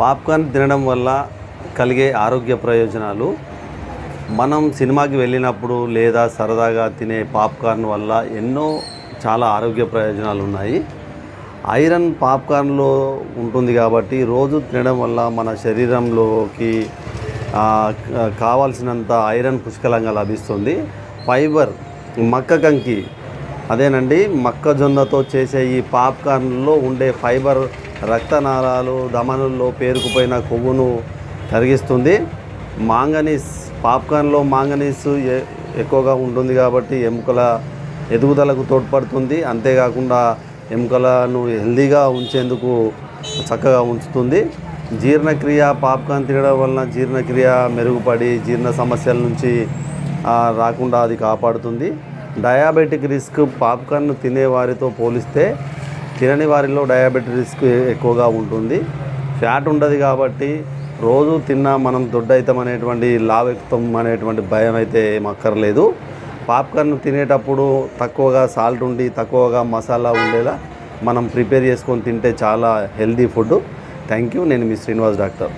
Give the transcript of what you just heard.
Popcorn తినడం వల్ల కలిగే ఆరోగ్య ప్రయోజనాలు మనం సినిమాకి వెళ్ళినప్పుడు లేదా సరదాగా తినే పాప్కార్న్ వల్ల ఎన్నో చాలా ఆరోగ్య ప్రయోజనాలు ఉన్నాయి. ఐరన్ పాప్కార్న్లో ఉంటుంది కాబట్టి రోజు తినడం వల్ల మన శరీరంలోకి కావాల్సినంత ఐరన్ పుష్కలంగా లభిస్తుంది. ఫైబర్ మక్క కంకి అదేనండి మొక్కజొన్నతో చేసే ఈ పాప్కార్న్లో ఉండే ఫైబర్ రక్తనాళాలు ధమనుల్లో పేరుకుపోయిన కొవ్వును కరిగిస్తుంది. మాంగనీస్ పాప్కార్న్లో మాంగనీస్ ఎ- ఎక్కువగా ఉంటుంది కాబట్టి ఎముకల ఎదుగుదలకు తోడ్పడుతుంది. అంతేకాకుండా ఎముకలను హెల్దీగా ఉంచేందుకు చక్కగా ఉంచుతుంది. జీర్ణక్రియ పాప్కార్న్ తినడం వలన జీర్ణక్రియ మెరుగుపడి జీర్ణ సమస్యల నుంచి రాకుండా అది కాపాడుతుంది. డయాబెటిక్ రిస్క్ పాప్కార్న్ తినేవారితో పోలిస్తే తినని వారిలో డయాబెటిక్ రిస్క్ ఎక్కువగా ఉంటుంది. ఫ్యాట్ ఉండదు కాబట్టి రోజు తిన్నా మనం దొడ్డైతం అనేటువంటి లావెక్తం అనేటువంటి భయం అయితే ఏం అక్కర్లేదు. పాప్కార్న్ తినేటప్పుడు తక్కువగా సాల్ట్ ఉండి తక్కువగా మసాలా ఉండేలా మనం ప్రిపేర్ చేసుకొని తింటే చాలా హెల్దీ ఫుడ్ థ్యాంక్ యూ. నేను మీ శ్రీనివాస్ డాక్టర్.